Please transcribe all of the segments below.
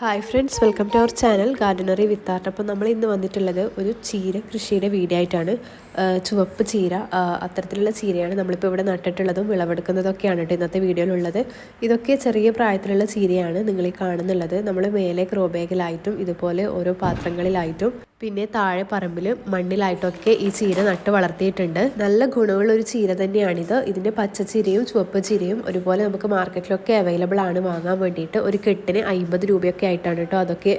Hi friends welcome to our channel gardenary with art അപ്പോൾ നമ്മൾ ഇന്ന് വന്നിട്ടുള്ളത് ഒരു ചീര കൃഷിയുടെ വീഡിയോ ആയിട്ടാണ്. ചുവപ്പ് ചീര അത്തരത്തിലുള്ള ചീരയാണ് നമ്മളിപ്പോൾ ഇവിടെ നട്ടിട്ടുള്ളതും വിളവെടുക്കുന്നതൊക്കെയാണ് കേട്ടോ ഇന്നത്തെ വീഡിയോയിലുള്ളത് ഇതൊക്കെ ചെറിയ പ്രായത്തിലുള്ള ചീരയാണ് നിങ്ങൾ ഈ കാണുന്നുള്ളത്. നമ്മൾ മേലെ ക്രോബേഗിലായിട്ടും ഇതുപോലെ ഓരോ പാത്രങ്ങളിലായിട്ടും പിന്നെ താഴെ പറമ്പിൽ മണ്ണിലായിട്ടൊക്കെ ഈ ചീര നട്ട് വളർത്തിയിട്ടുണ്ട്. നല്ല ഗുണമുള്ള ഒരു ചീര തന്നെയാണിത്. ഇതിന്റെ പച്ചച്ചീരയും ചുവപ്പ് ചീരയും ഒരുപോലെ നമുക്ക് മാർക്കറ്റിലൊക്കെ അവൈലബിൾ ആണ്. വാങ്ങാൻ വേണ്ടിയിട്ട് ഒരു കെട്ടിന് അമ്പത് രൂപയൊക്കെ ആയിട്ടാണ് കേട്ടോ അതൊക്കെ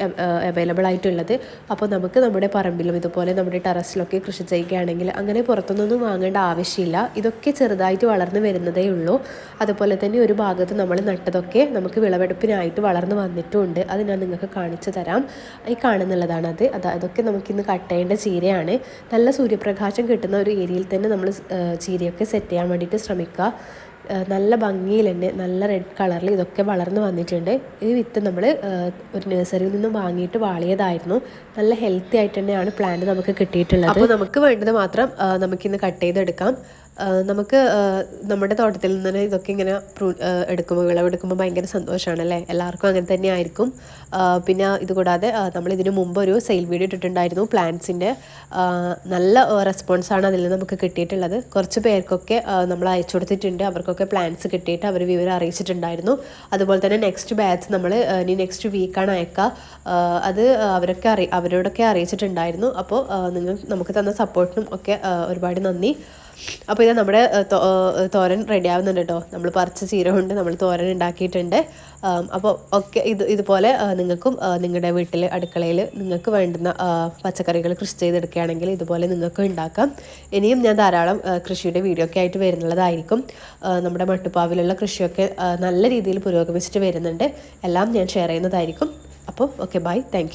അവൈലബിൾ ആയിട്ടുള്ളത്. അപ്പോൾ നമുക്ക് നമ്മുടെ പറമ്പിലും ഇതുപോലെ നമ്മുടെ ടെറസിലൊക്കെ കൃഷി ചെയ്യുകയാണെങ്കിൽ അങ്ങനെ പുറത്തുനിന്നൊന്നും വാങ്ങേണ്ട ആവശ്യമില്ല. ഇതൊക്കെ ചെറുതായിട്ട് വളർന്നു വരുന്നതേ ഉള്ളൂ. അതുപോലെ തന്നെ ഒരു ഭാഗത്ത് നമ്മൾ നട്ടതൊക്കെ നമുക്ക് വിളവെടുപ്പിനായിട്ട് വളർന്നു വന്നിട്ടുമുണ്ട് അത് ഞാൻ നിങ്ങൾക്ക് കാണിച്ചു തരാം. ഈ കാണുന്നുള്ളതാണ് അത് അത് അതൊക്കെ നമുക്കിന്ന് കട്ട് ചെയ്യേണ്ട ചീരയാണ്. നല്ല സൂര്യപ്രകാശം കിട്ടുന്ന ഒരു ഏരിയയിൽ തന്നെ നമ്മൾ ചീരയൊക്കെ സെറ്റ് ചെയ്യാൻ വേണ്ടിയിട്ട് ശ്രമിക്കുക. നല്ല ഭംഗിയിൽ തന്നെ നല്ല റെഡ് കളറിൽ ഇതൊക്കെ വളർന്നു വന്നിട്ടുണ്ട്. ഈ വിത്ത് നമ്മൾ ഒരു നഴ്സറിയിൽ നിന്നും വാങ്ങിയിട്ട് വാളിയതായിരുന്നു. നല്ല ഹെൽത്തി ആയിട്ട് തന്നെയാണ് പ്ലാന്റ് നമുക്ക് കിട്ടിയിട്ടുള്ളത്. അപ്പോൾ നമുക്ക് വേണ്ടത് മാത്രം നമുക്കിന്ന് കട്ട് ചെയ്തെടുക്കാം. നമുക്ക് നമ്മുടെ തോട്ടത്തിൽ നിന്ന് തന്നെ ഇതൊക്കെ ഇങ്ങനെ പ്രൂ എടുക്കുമ്പോൾ വിളവെടുക്കുമ്പോൾ ഭയങ്കര സന്തോഷമാണ് അല്ലേ എല്ലാവർക്കും അങ്ങനെ തന്നെ ആയിരിക്കും. പിന്നെ ഇതുകൂടാതെ നമ്മൾ ഇതിനു മുമ്പ് ഒരു സെയിൽ വീഡിയോ ഇട്ടിട്ടുണ്ടായിരുന്നു പ്ലാന്റ്സിന്റെ നല്ല റെസ്പോൺസാണ് അതിൽ നിന്ന് നമുക്ക് കിട്ടിയിട്ടുള്ളത്. കുറച്ച് പേർക്കൊക്കെ നമ്മൾ അയച്ചു കൊടുത്തിട്ടുണ്ട്. അവർക്കൊക്കെ പ്ലാന്റ്സ് കിട്ടിയിട്ട് അവർ വിവരം അറിയിച്ചിട്ടുണ്ടായിരുന്നു. അതുപോലെ തന്നെ നെക്സ്റ്റ് ബാച്ച് നമ്മൾ ഇനി നെക്സ്റ്റ് വീക്കാണ് അയക്കുക. അത് അവരൊക്കെ അറി അവരോടൊക്കെ അറിയിച്ചിട്ടുണ്ടായിരുന്നു. അപ്പോൾ നിങ്ങൾ നമുക്ക് തന്ന സപ്പോർട്ടിനും ഒക്കെ ഒരുപാട് നന്ദി. അപ്പോൾ ഇത് നമ്മുടെ തോരൻ റെഡി ആവുന്നുണ്ട് കേട്ടോ. നമ്മൾ പറിച്ച ചീര കൊണ്ട് നമ്മൾ തോരൻ ഉണ്ടാക്കിയിട്ടുണ്ട്. അപ്പോൾ ഒക്കെ ഇത് ഇതുപോലെ നിങ്ങൾക്കും നിങ്ങളുടെ വീട്ടിൽ അടുക്കളയിൽ നിങ്ങൾക്ക് വേണ്ടുന്ന പച്ചക്കറികൾ കൃഷി ചെയ്തെടുക്കുകയാണെങ്കിൽ ഇതുപോലെ നിങ്ങൾക്ക് ഉണ്ടാക്കാം. ഇനിയും ഞാൻ ധാരാളം കൃഷിയുടെ വീഡിയോ ഒക്കെ ആയിട്ട് വരുന്നുള്ളതായിരിക്കും. നമ്മുടെ മട്ടുപ്പാവിലുള്ള കൃഷിയൊക്കെ നല്ല രീതിയിൽ പുരോഗമിച്ചിട്ട് വരുന്നുണ്ട്. എല്ലാം ഞാൻ ഷെയർ ചെയ്യുന്നതായിരിക്കും. അപ്പോൾ ഓക്കെ ബൈ. താങ്ക്